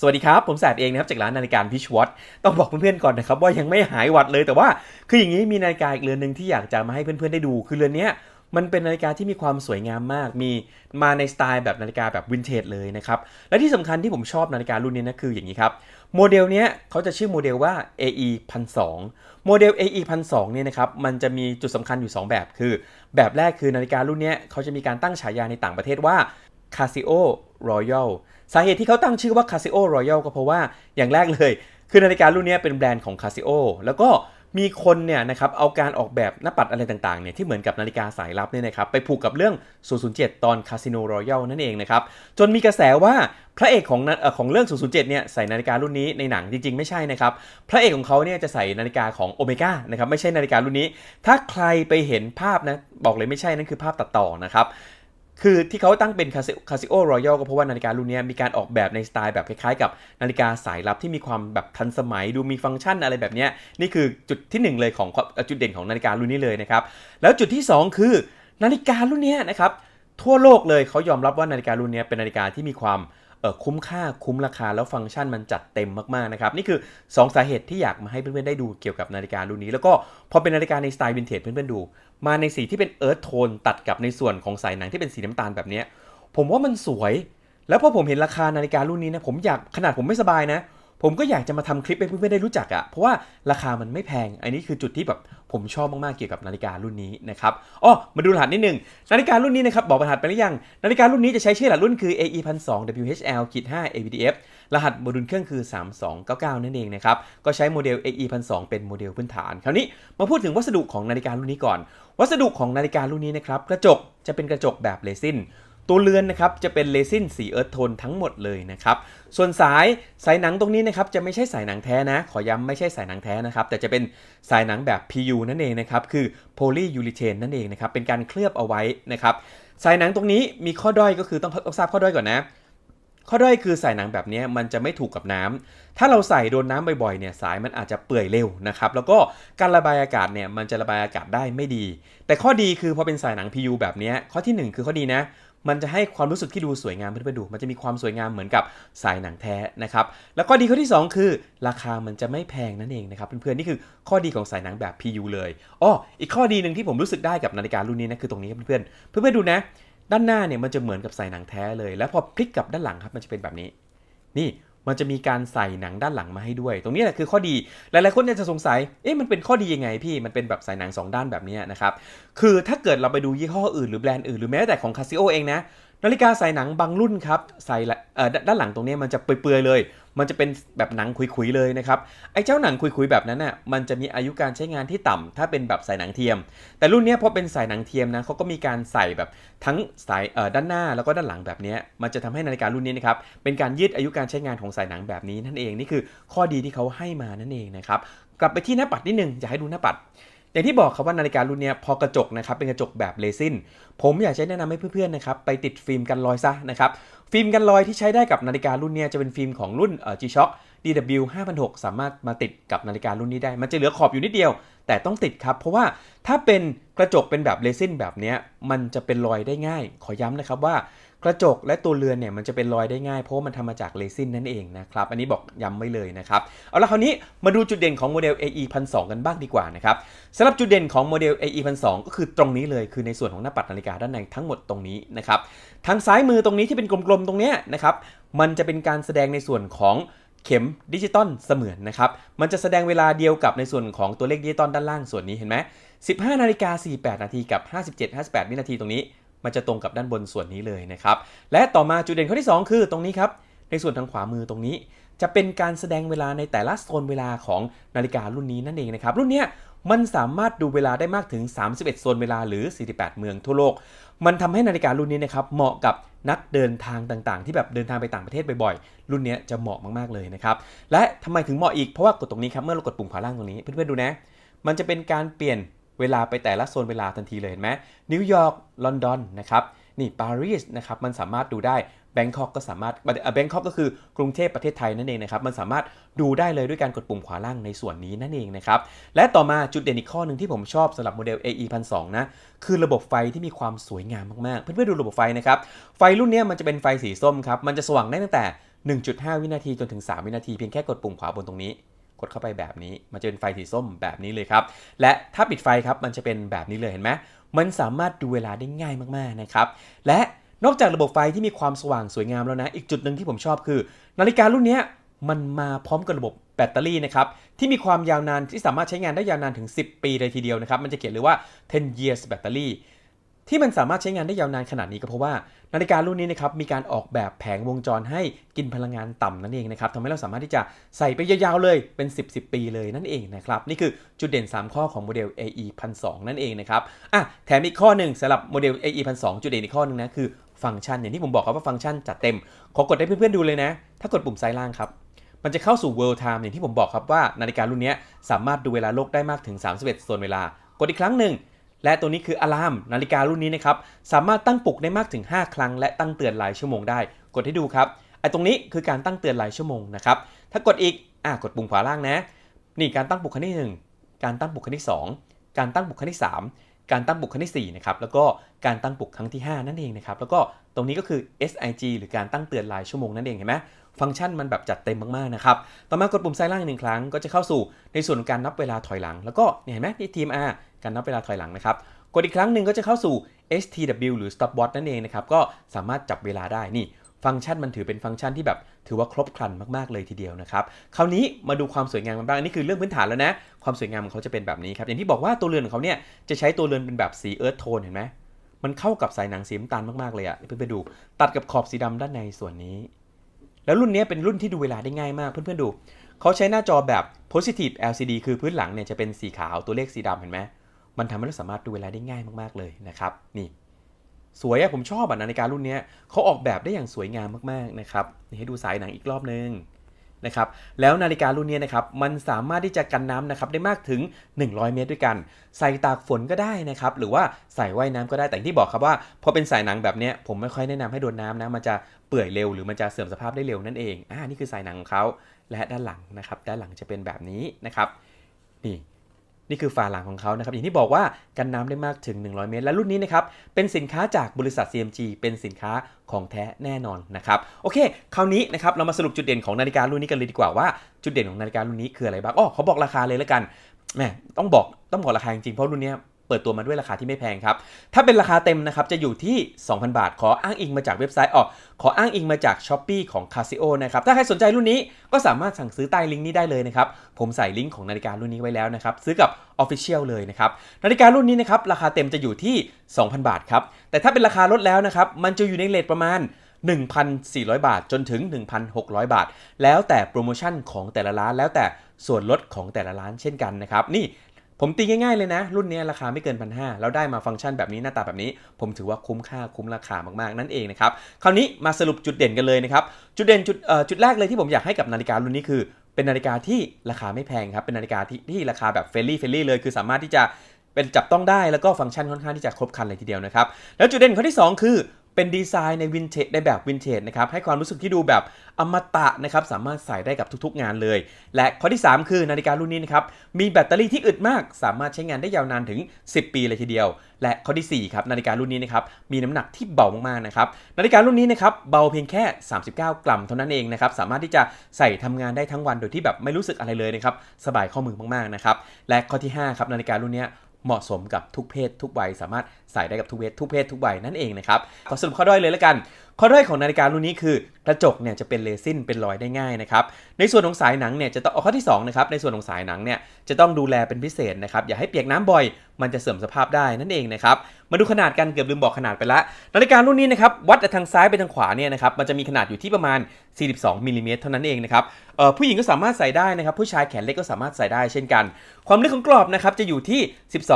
สวัสดีครับ ผมแสบเองนะครับจากร้านนาฬิกาพิชวอตต้องบอกเพื่อนๆก่อนนะครับว่ายังไม่หายหวัดเลยแต่ว่าคืออย่างนี้มีนาฬิกาอีกเรือนหนึ่งที่อยากจะมาให้เพื่อนๆได้ดู คือเรือนนี้มันเป็นนาฬิกาที่มีความสวยงามมาก มีมาในสไตล์แบบนาฬิกาแบบวินเทจเลยนะครับและที่สำคัญที่ผมชอบนาฬิการุ่นนี้นะคืออย่างนี้ครับโมเดลเนี้ยเขาจะชื่อโมเดลว่า AE 1002โมเดล AE 1002เนี่ยนะครับมันจะมีจุดสำคัญอยู่ 2 แบบคือ แบบแรกคือนาฬิการุ่นนี้เขาจะมีการตั้งฉายาในต่างประเทศว่า Casio Royal สาเหตุที่เขาตั้งชื่อว่า Casio Royal ก็เพราะว่าอย่างแรกเลย คือนาฬิการุ่นนี้เป็นแบรนด์ของ Casio แล้วก็มีคนเนี่ยนะครับเอาการออกแบบหน้าปัดอะไรต่างๆเนี่ยที่เหมือนกับนาฬิกาสายลับเนี่ยนะครับไปผูกกับเรื่อง 007 ตอน Casino Royale นั่นเองนะครับ จนมีกระแสว่าพระเอกของอของเรื่อง 007 เนี่ยใส่นาฬิการุ่นนี้ในหนังจริงๆ ไม่ใช่นะครับ พระเอกของเขาเนี่ยจะใส่นาฬิกาของโอเมก้านะครับไม่ใช่นาฬิการุ่นนี้ ถ้าใครไปเห็นภาพนะบอกเลยไม่ใช่นั่นคือภาพตัดต่อนะครับ คือที่เขาตั้งเป็นคาซิโอรอยัลก็เพราะว่านาฬิการุ่นนี้มีการออกแบบในสไตล์แบบคล้ายๆกับนาฬิกาสายลับที่มีความแบบทันสมัยดูมีฟังก์ชันอะไรแบบนี้นี่คือจุดที่หนึ่งเลยของจุดเด่นของนาฬิการุ่นนี้เลยนะครับแล้วจุดที่สองคือนาฬิการุ่นนี้นะครับทั่วโลกเลยเขายอมรับว่านาฬิการุ่นนี้เป็นนาฬิกาที่มีความ คุ้มค่าคุ้มราคาแล้วฟังก์ชันมันจัดเต็มมากๆนะครับนี่คือ 2 สาเหตุที่อยากมาให้เพื่อนๆได้ดูเกี่ยวกับนาฬิการุ่นนี้ แล้วก็พอเป็นนาฬิกาในสไตล์วินเทจเพื่อนๆดู มาในสีที่เป็นเอิร์ธโทนตัดกับในส่วนของสายหนังที่เป็นสีน้ำตาลแบบนี้ผมว่ามันสวย แล้วพอผมเห็นราคานาฬิการุ่นนี้นะผมอยากขนาดผมไม่สบายนะผมก็อยากจะมาทำคลิปให้เพื่อนๆได้รู้จักอะ่ะ เพราะว่าราคามันไม่แพง อันนี้คือจุดที่แบบ ผมชอบมากๆเกี่ยวกับนาฬิการุ่นนี้นะครับอ๋อมาดูรหัสนิดนึงนาฬิการุ่นนี้นะครับบอกรหัสไปหรือยังนาฬิการุ่นนี้จะใช้ชื่อรหัสรุ่นคือ AE 1 2 0 WHL 5 AVDF รหัสโมดูลเครื่องคือ 3299 นั่นเองนะครับก็ใช้โมเดล AE 1 2เป็นโมเดลพื้นฐาน คราวนี้มาพูดถึงวัสดุของนาฬิการุ่นนี้ก่อน วัสดุของนาฬิการุ่นนี้นะครับกระจกจะเป็นกระจกแบบเรซิน ตัวเรือนนะครับจะเป็นเรซินสีเอิร์ธโทนทั้งหมดเลยนะครับส่วนสายสายหนังตรงนี้นะครับจะไม่ใช่สายหนังแท้นะ ขอย้ำไม่ใช่สายหนังแท้นะครับ แต่จะเป็นสายหนังแบบ PU นั่นเองนะครับคือ polyurethane นั่นเองนะครับเป็นการเคลือบเอาไว้นะครับสายหนังตรงนี้มีข้อด้อยก็คือต้องต้องทราบข้อด้อยก่อนนะข้อด้อยคือสายหนังแบบนี้มันจะไม่ถูกกับน้ำถ้าเราใส่โดนน้ำบ่อยๆเนี่ยสายมันอาจจะเปื่อยเร็วนะครับ แล้วก็การระบายอากาศเนี่ยมันจะระบายอากาศได้ไม่ดี แต่ข้อดีคือพอเป็นสายหนัง PU แบบนี้ข้อที่หนึ่งคือข้อดีนะ มันจะให้ความรู้สึกที่ดูสวยงามเพื่อนๆดู มันจะมีความสวยงามเหมือนกับสายหนังแท้นะครับ แล้วข้อดีข้อที่ 2 คือ ราคามันจะไม่แพงนั่นเองนะครับเพื่อนๆนี่คือข้อดีของสายหนังแบบ PU เลยอ้ออีกข้อดีหนึ่งที่ผมรู้สึกได้กับนาฬิการุ่นนี้นะคือตรงนี้เพื่อนๆเพื่อนๆดูนะ ด้านหน้าเนี่ยมันจะเหมือนกับสายหนังแท้เลย แล้วพอพลิกกลับด้านหลังครับมันจะเป็นแบบนี้ นี่ มันจะมีการใส่หนังด้านหลังมาให้ด้วย ตรงนี้แหละคือข้อดี หลายๆคนเนี่ยจะสงสัย เอ๊ะมันเป็นข้อดียังไงพี่ มันเป็นแบบใส่หนังสองด้านแบบนี้นะครับ คือถ้าเกิดเราไปดูยี่ห้ออื่นหรือแบรนด์อื่นหรือแม้แต่ของคาซิโอเองนะ นาฬิกาใส่หนังบางรุ่นครับ ใส่ด้านหลังตรงนี้มันจะเปื่อยๆเลย มันจะเป็นแบบหนังขุยๆเลยนะครับ ไอ้เจ้าหนังขุยๆแบบนั้นน่ะ มันจะมีอายุการใช้งานที่ต่ำถ้าเป็นแบบใส่หนังเทียม แต่รุ่นเนี้ยพอเป็นสายหนังเทียมนะเขาก็มีการใส่แบบทั้งสายด้านหน้าแล้วก็ด้านหลังแบบนี้ มันจะทำให้นาฬิการุ่นนี้นะครับ เป็นการยืดอายุการใช้งานของสายหนังแบบนี้นั่นเอง นี่คือข้อดีที่เขาให้มานั่นเองนะครับ กลับไปที่หน้าปัดนิดนึงอยากให้ดูหน้าปัด อย่างที่บอกครับว่านาฬิการุ่นนี้พอกระจกนะครับเป็นกระจกแบบเรซินผมอยากจะแนะนำให้เพื่อนๆนะครับไปติดฟิล์มกันรอยซะนะครับฟิล์มกันรอยที่ใช้ได้กับนาฬิการุ่นนี้จะเป็นฟิล์มของรุ่นเอ่อ G-Shock DW 5006สามารถมาติดกับนาฬิการุ่นนี้ได้ มันจะเหลือขอบอยู่นิดเดียว แต่ต้องติดครับ เพราะว่าถ้าเป็นกระจกเป็นแบบเรซินแบบนี้มันจะเป็นรอยได้ง่าย ขอย้ำนะครับว่ากระจกและตัวเรือนเนี่ยมันจะเป็นรอยได้ง่ายเพราะมันทำมาจากเรซินนั่นเองนะครับอันนี้บอกย้ำไว้เลยนะครับเอาละคราวนี้มาดูจุดเด่นของโมเดล AE 1002กันบ้างดีกว่านะครับสำหรับจุดเด่นของโมเดล AE 1002ก็คือตรงนี้เลยคือในส่วนของหน้าปัดนาฬิกาด้านในทั้งหมดตรงนี้นะครับทางซ้ายมือตรงนี้ที่เป็นกลมๆตรงเนี้ยนะครับมันจะเป็นการแสดงในส่วนของเข็มดิจิตอลเสมือนนะครับ มันจะแสดงเวลาเดียวกับในส่วนของตัวเลขดิจิตอลด้านล่างส่วนนี้เห็นไหม15นาฬิกา48 นาทีกับ 57 58 วินาทีตรงนี้ มันจะตรงกับด้านบนส่วนนี้เลยนะครับ และต่อมาจุดเด่นข้อที่ 2 คือตรงนี้ครับ ในส่วนทางขวามือตรงนี้ จะเป็นการแสดงเวลาในแต่ละโซนเวลาของนาฬิการุ่นนี้นั่นเองนะครับ รุ่นนี้มันสามารถดูเวลาได้มากถึง 31 โซนเวลาหรือ 48 เมืองทั่วโลก มันทำให้นาฬิการุ่นนี้นะครับเหมาะกับนักเดินทางต่างๆ ที่แบบเดินทางไปต่างประเทศบ่อยๆ รุ่นนี้จะเหมาะมากๆเลยนะครับ และทำไมถึงเหมาะอีก เพราะว่ากดตรงนี้ครับ เมื่อเรากดปุ่มขวาล่างตรงนี้ เพื่อนๆดูนะ มันจะเป็นการเปลี่ยน เวลาไปแต่ละโซนเวลาทันทีเลยเห็นไหมนิวยอร์กลอนดอนนะครับนี่ปารีสนะครับมันสามารถดูได้แบงคอกก็สามารถแบงคอกก็คือกรุงเทพประเทศไทยนั่นเองนะครับ มันสามารถดูได้เลยด้วยการกดปุ่มขวาล่างในส่วนนี้นั่นเองนะครับ และต่อมาจุดเด่นอีกข้อหนึ่งที่ผมชอบสำหรับโมเดล AE 1002นะ คือระบบไฟที่มีความสวยงามมากๆ เพื่อนๆดูระบบไฟนะครับ ไฟรุ่นนี้มันจะเป็นไฟสีส้มครับ มันจะสว่างได้ตั้งแต่ 1.5 วินาทีจนถึง 3 วินาทีเพียงแค่กดปุ่มขวาบนตรงนี้ กดเข้าไปแบบนี้ มันจะเป็นไฟสีส้มแบบนี้เลยครับ และถ้าปิดไฟครับ มันจะเป็นแบบนี้เลยเห็นไหมมันสามารถดูเวลาได้ง่ายมากๆนะครับ และนอกจากระบบไฟที่มีความสว่างสวยงามแล้วนะ อีกจุดหนึ่งที่ผมชอบคือ นาฬิการุ่นนี้มันมาพร้อมกับระบบแบตเตอรี่นะครับที่มีความยาวนานที่สามารถใช้งานได้ยาวนานถึง 10 ปีเลยทีเดียวนะครับ มันจะเขียนเลยว่า 10 years battery ที่มันสามารถใช้งานได้ยาวนานขนาดนี้ก็เพราะว่า นาฬิการุ่นนี้นะครับมีการออกแบบแผงวงจรให้กินพลังงานต่ำนั่นเองนะครับทำให้เราสามารถที่จะใส่ไปยาวๆเลยเป็น 10 10 ปีเลยนั่นเองนะครับนี่คือจุดเด่น 3 ข้อของโมเดล AE 1002นั่นเองนะครับอะแถมอีกข้อหนึ่งสำหรับโมเดล AE 1002จุดเด่นอีกข้อหนึ่งนะคือฟังก์ชันอย่างที่ผมบอกครับว่าฟังก์ชันจัดเต็ม ขอกดให้เพื่อนๆดูเลยนะ ถ้ากดปุ่มซ้ายล่างครับมันจะเข้าสู่ World Time อย่างที่ผมบอกครับว่านาฬิการุ่นนี้สามารถดูเวลาโลกได้มากถึง 31โซนเวลากดอีกครั้งหนึ่ง และตัวนี้คืออะลามนาฬิการุ่นนี้นะครับสามารถตั้งปลุกได้มากถึง 5 ครั้ง และตั้งเตือนรายชั่วโมงได้ กดให้ดูครับไอ้ตรงนี้คือการตั้งเตือนรายชั่วโมงนะครับถ้ากดอีกอะกดปุ่มขวาล่างนะนี่การตั้งปลุกครั้งที่1การตั้งปลุกครั้งที่ 2 การตั้งปลุกครั้งที่ 3 การตั้งปลุกครั้งที่4นะครับแล้วก็การตั้งปลุกครั้งที่ 5 นั่นเองนะครับแล้วก็ตรงนี้ก็คือ SIG หรือการตั้งเตือนรายชั่วโมงนั่นเองเห็นไหม ฟังก์ชันมันแบบจัดเต็มมากๆนะครับต่อมากดปุ่มซ้ายล่างอีกหนึ่งครั้งก็จะเข้าสู่ในส่วนของการนับเวลาถอยหลัง แล้วก็เห็นไหมนี่ TMR การนับเวลาถอยหลังนะครับกดอีกครั้งหนึ่งก็จะเข้าสู่ STW หรือ stopwatch นั่นเองนะครับก็สามารถจับเวลาได้นี่ฟังก์ชันมันถือเป็นฟังก์ชันที่แบบถือว่าครบครันมากๆเลยทีเดียวนะครับ คราวนี้มาดูความสวยงามกันบ้างอันนี้คือเรื่องพื้นฐานแล้วนะ ความสวยงามของเขาจะเป็นแบบนี้ครับ อย่างที่บอกว่าตัวเรือนของเขาเนี่ยจะใช้ตัวเรือนเป็นแบบสีเอิร์ธโทนเห็นไหมมันเข้ากับสายหนังสีน้ำตาลมากๆเลยอะเพื่อนๆดู ตัดกับขอบสีดำด้านในส่วนนี้ แล้วรุ่นนี้เป็นรุ่นที่ดูเวลาได้ง่ายมากเพื่อนๆดูเขาใช้หน้าจอแบบ positive LCD คือพื้นหลังเนี่ยจะเป็นสีขาวตัวเลขสีดำเห็นไหมมันทำให้เราสามารถดูเวลาได้ง่ายมากๆเลยนะครับนี่สวยอะผมชอบอะนาฬิการุ่นนี้เขาออกแบบได้อย่างสวยงามมากๆนะครับนี่ให้ดูสายหนังอีกรอบนึง นะครับแล้วนาฬิการุ่นนี้นะครับมันสามารถที่จะกันน้ำนะครับได้มากถึง 100 เมตรด้วยกัน ใส่ตากฝนก็ได้นะครับหรือว่าใส่ว่ายน้ำก็ได้แต่ที่บอกครับว่าพอเป็นสายหนังแบบนี้ผมไม่ค่อยแนะนำให้โดนน้ำนะมันจะเปื่อยเร็วหรือมันจะเสื่อมสภาพได้เร็วนั่นเองอ่านี่คือสายหนังของเขาและด้านหลังนะครับด้านหลังจะเป็นแบบนี้นะครับนี่ นี่คือฝาหลังของเขานะครับอย่างที่บอกว่ากันน้ำได้มากถึง 100 เมตร และรุ่นนี้นะครับเป็นสินค้าจากบริษัท CMG เป็นสินค้าของแท้แน่นอนนะครับโอเค คราวนี้นะครับเรามาสรุปจุดเด่นของนาฬิการุ่นนี้กันเลยดีกว่าว่าจุดเด่นของนาฬิการุ่นนี้คืออะไรบ้างอ๋อเขาบอกราคาเลยแล้วกันแหมต้องบอกต้องบอกราคาจริงๆเพราะรุ่นเนี้ย เปิดตัวมาด้วยราคาที่ไม่แพงครับ ถ้าเป็นราคาเต็มนะครับจะอยู่ที่ 2,000 บาท ขออ้างอิงมาจากเว็บไซต์ออกขออ้างอิงมาจาก s h อ p e e ของ Casio นะครับ ถ้าใครสนใจรุ่นนี้ก็สามารถสั่งซื้อใต้ลิงก์นี้ได้เลยนะครับ ผมใส่ลิงก์ของนาฬิการุ่นนี้ไว้แล้วนะครับ ซื้อกับ Official เลยนะครับ นาฬิการุ่นนี้นะครับราคาเต็มจะอยู่ที่ 2,000 บาทครับ แต่ถ้าเป็นราคาลดแล้วนะครับมันจะอยู่ในเลทประมาณ1,400 บาทจนถึง 1,600 บาท แล้วแต่โปรโมชั่นของแต่ละร้านแล้วแต่ส่วนลดของแต่ละร้านเช่นกันนะครับ นี่ ผมตีง่ายๆเลยนะ รุ่นนี้ราคาไม่เกินพันห้าแล้วได้มาฟังก์ชันแบบนี้หน้าตาแบบนี้ ผมถือว่าคุ้มค่าคุ้มราคามากๆ นั่นเองนะครับ คราวนี้มาสรุปจุดเด่นกันเลยนะครับ จุดเด่นจุดจุดแรกเลยที่ผมอยากให้กับนาฬิการุ่นนี้คือ เป็นนาฬิกาที่ราคาไม่แพงครับ เป็นนาฬิกาที่ที่ราคาแบบเฟรนลี่เฟรนลี่เลย คือสามารถที่จะเป็นจับต้องได้แล้วก็ฟังก์ชันค่อนข้างที่จะครบครันเลยทีเดียวนะครับ แล้วจุดเด่นข้อที่ 2 คือ เป็นดีไซน์ในวินเทจในแบบวินเทจนะครับให้ความรู้สึกที่ดูแบบอมตะนะครับสามารถใส่ได้กับทุกๆ งานเลย และข้อที่ 3 คือนาฬิการุ่นนี้นะครับมีแบตเตอรี่ที่อึดมาก สามารถใช้งานได้ยาวนานถึง 10 ปีเลยทีเดียว และข้อที่4ครับนาฬิการุ่นนี้นะครับมีน้ำหนักที่เบามากๆนะครับนาฬิการุ่นนี้นะครับเบาเพียงแค่ 39 กรัมเท่านั้นเองนะครับสามารถที่จะใส่ทำงานได้ทั้งวันโดยที่แบบไม่รู้สึกอะไรเลยนะครับสบายข้อมือมากๆนะครับและข้อที่5ครับนาฬิการุ่นนี้ เหมาะสมกับทุกเพศทุกวัยสามารถใส่ได้กับทุกเพศทุกเพศทุกวัยนั่นเองนะครับขอสรุปข้อด้อยเลยแล้วกันข้อด้อยของนาฬิการุ่นนี้คือกระจกเนี่ยจะเป็นเรซินเป็นรอยได้ง่ายนะครับในส่วนของสายหนังเนี่ยจะต้องข้อที่2นะครับในส่วนของสายหนังเนี่ยจะต้องดูแลเป็นพิเศษนะครับอย่าให้เปียกน้ำบ่อย มันจะเสื่อมสภาพได้นั่นเองนะครับ มาดูขนาดกันเกือบลืมบอกขนาดไปละนาฬิการุ่นนี้นะครับวัดจากทางซ้ายไปทางขวาเนี่ยนะครับมันจะมีขนาดอยู่ที่ประมาณ 42มิลลิเมตรเท่านั้นเองนะครับผู้หญิงก็สามารถใส่ได้นะครับผู้ชายแขนเล็กก็สามารถใส่ได้เช่นกัน ความลึกของกรอบนะครับจะอยู่ที่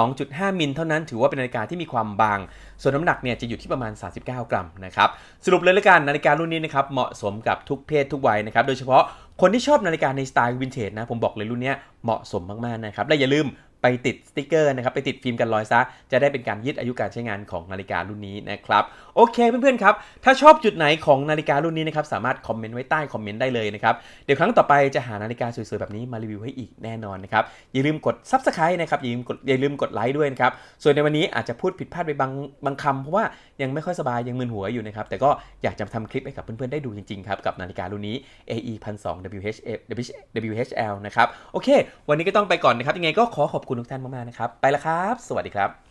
12.5 มิลเท่านั้นถือว่าเป็นนาฬิกาที่มีความบาง ส่วนน้ำหนักเนี่ยจะอยู่ที่ประมาณ 39 กรัมนะครับสรุปเลยละกันนาฬิการุ่นนี้นะครับเหมาะสมกับทุกเพศทุกวัยนะครับโดยเฉพาะคนที่ชอบนาฬิกาในสไตล์วินเทจนะผมบอกเลยรุ่นนี้เหมาะสมมากๆนะครับและอย่าลืม ไปติดสติกเกอร์นะครับไปติดฟิล์มกันรอยซะ จะได้เป็นการยืดอายุการใช้งานของนาฬิการุ่นนี้นะครับโอเคเพื่อนๆครับถ้าชอบจุดไหนของนาฬิการุ่นนี้นะครับสามารถคอมเมนต์ไว้ใต้คอมเมนต์ได้เลยนะครับเดี๋ยวครั้งต่อไปจะหานาฬิกาสวยๆแบบนี้มารีวิวให้อีกแน่นอนนะครับอย่าลืมกด Subscribe นะครับอย่าลืมกดอย่าลืมกดไลค์ด้วยนะครับส่วนในวันนี้อาจจะพูดผิดพลาดไปบางบางคำเพราะว่ายังไม่ค่อยสบายยังมึนหัวอยู่นะครับแต่ก็อยากจะทำคลิปให้กับเพื่อนๆได้ดูจริงๆครับกับนาฬิการุ่นนี้ AE 1 2 WH WHL นะครับโอเค วันนี้ก็ต้องไปก่อนนะครับยังไงก็ขอขอบคุณทุกท่านมากๆนะครับ ไปแล้วครับ สวัสดีครับ